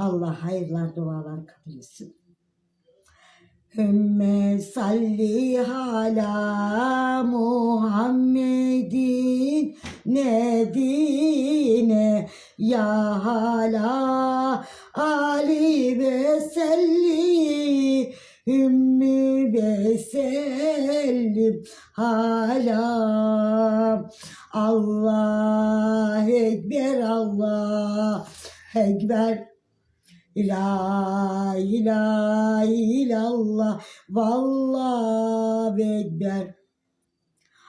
Allah hayırlar dualar kabul etsin. Hümme salli ala Muhammedin nedine ya hala Ali ve selli Ümmü ve sellim hala Allah Ekber Allah Ekber La ilahe illallah Vallahu ekber.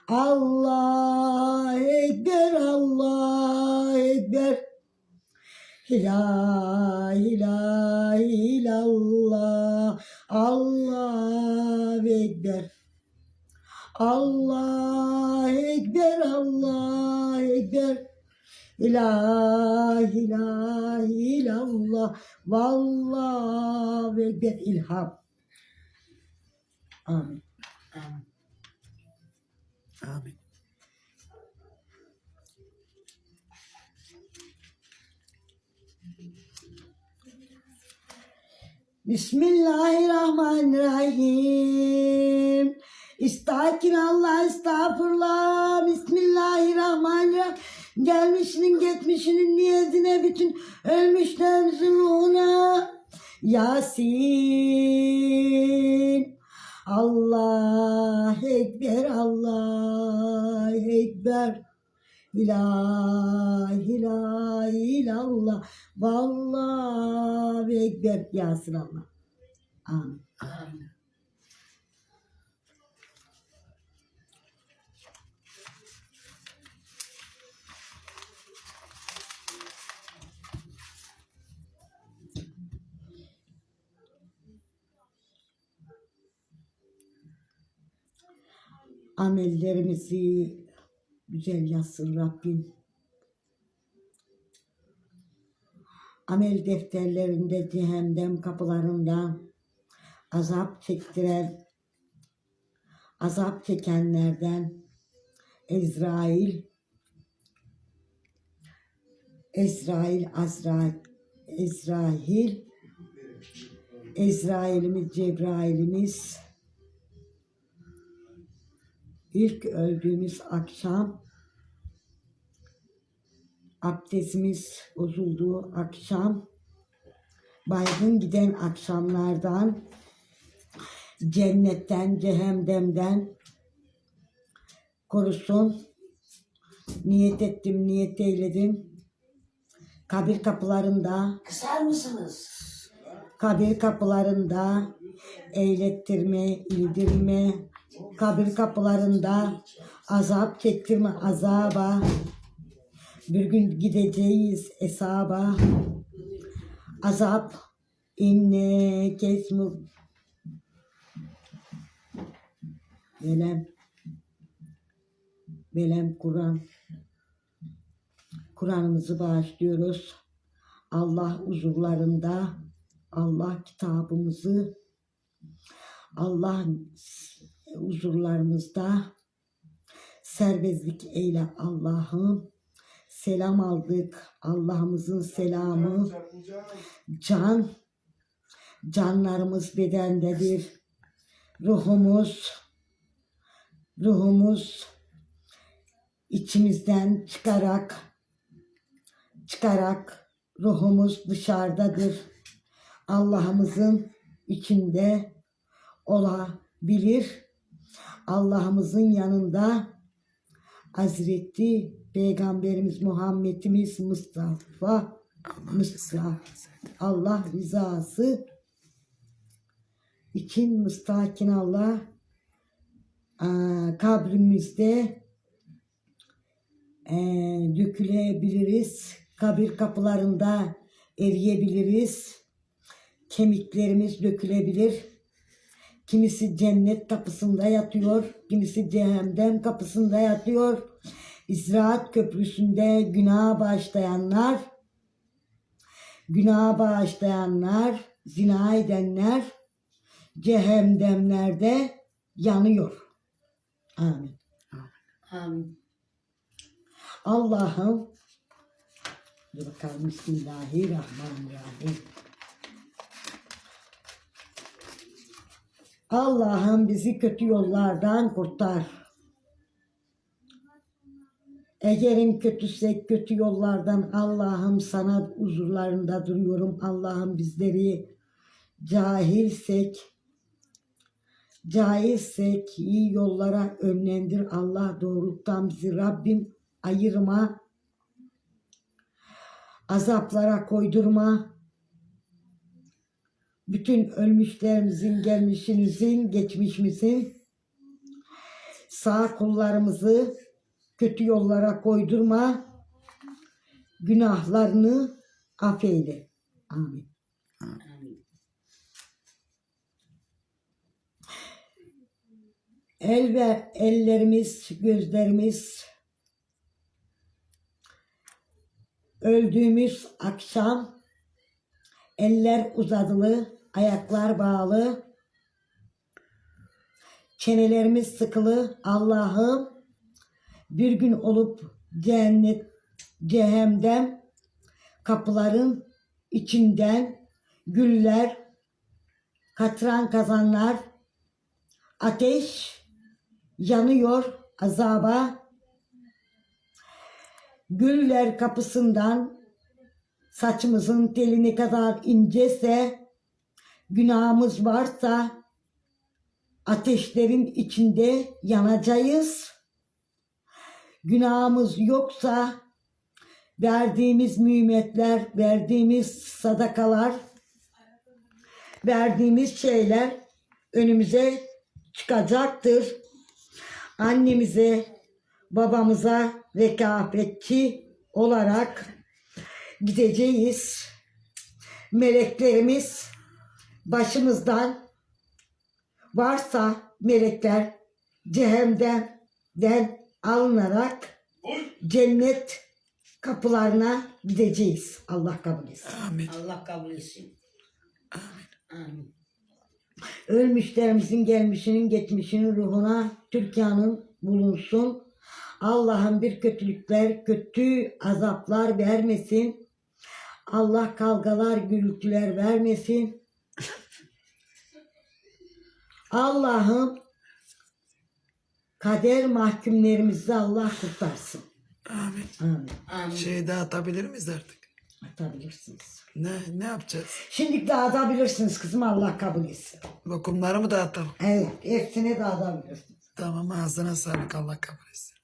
Allah ekber Allah ekber. La ilahe illallah Allah ekber. Allah ekber Allah ekber La ilahe illallah Vallahu ekber ilham. Amin. Amin. Amin. Bismillahirrahmanirrahim. İstakin Allah estağfurullah. Bismillahirrahmanirrahim. Gelmişinin geçmişinin niyetine bütün ölmüşlerimizin ruhuna. Yasin. Allah Ekber, Allah Ekber. İlah, ilah, ilallah. Vallahu Ekber. Yasin Allah. Amin. Amin. Amellerimizi güzel yazsın Rabbim. Amel defterlerinde cehennem kapılarında azap çektiren, azap çekenlerden Ezrail, Ezrail, Azrail, Ezrail, Ezrail'imiz, Cebrail'imiz, ilk öldüğümüz akşam abdestimiz bozulduğu akşam baygın giden akşamlardan cennetten cehennemden korusun. Niyet ettim niyet eyledim. Kabir kapılarında Kısar mısınız? kabir kapılarında eylettirme, ildirme, kabir kapılarında azap çektirme, azaba. Bir gün gideceğiz hesaba. Azap inne kesmu Belem Belem Kur'an Kur'an'ımızı bağışlıyoruz. Allah huzurlarında Allah kitabımızı Allah huzurlarımızda serbestlik eyle Allah'ım. Selam aldık. Allah'ımızın selamı. Can, canlarımız bedendedir. Ruhumuz, ruhumuz içimizden çıkarak, çıkarak ruhumuz dışarıdadır. Allah'ımızın içinde olabilir. Allah'ımızın yanında Hazreti Peygamberimiz Muhammedimiz Mustafa Mustafa Allah rızası için müstakin Allah kabrimizde eee, dökülebiliriz. Kabir kapılarında eriyebiliriz. Kemiklerimiz dökülebilir. Kimisi cennet kapısında yatıyor, kimisi cehennem kapısında yatıyor. İzraat köprüsünde günah bağışlayanlar, günah bağışlayanlar, zina edenler cehennemlerde yanıyor. Amin. Amin. Allah'ım Dur bakalım Bismillahirrahmanirrahim. Allah'ım bizi kötü yollardan kurtar. Egerin kötüsek kötü yollardan Allah'ım sana huzurlarında duruyorum. Allah'ım bizleri cahilsek cahilsek iyi yollara önlendir. Allah doğruluktan bizi Rabbim ayırma. Azaplara koydurma. Bütün ölmüşlerimizin, gelmişimizin, geçmişimizin sağ kullarımızı kötü yollara koydurma. Günahlarını affeyle. Amin. El ve ellerimiz, gözlerimiz öldüğümüz akşam eller uzadılı, ayaklar bağlı, çenelerimiz sıkılı. Allah'ım bir gün olup cennet, cehennem kapıların içinden güller, katran kazanlar, ateş yanıyor azaba. Güller kapısından saçımızın teline kadar incese, günahımız varsa ateşlerin içinde yanacağız. Günahımız yoksa verdiğimiz mühimmetler, verdiğimiz sadakalar, verdiğimiz şeyler önümüze çıkacaktır. Annemize, babamıza rekabetçi olarak gideceğiz. Meleklerimiz başımızdan varsa melekler cehennemden den alınarak cennet kapılarına gideceğiz. Allah kabul etsin. Amin. Allah kabul etsin. Amin. Ölmüşlerimizin gelmişinin geçmişinin ruhuna Türkiye'nin bulunsun. Allah'ın bir kötülükler, kötü azaplar vermesin. Allah kavgalar, gürültüler vermesin. Allah'ım kader mahkumlarımızı Allah kurtarsın. Amin. Amin. Amin. Şey dağıtabilir miyiz artık? Atabilirsiniz. Ne ne yapacağız? Şimdi dağıtabilirsiniz kızım Allah kabul etsin. Lokumları mı dağıtalım? Evet hepsini dağıtabilirsiniz. Tamam ağzına sağlık Allah kabul etsin.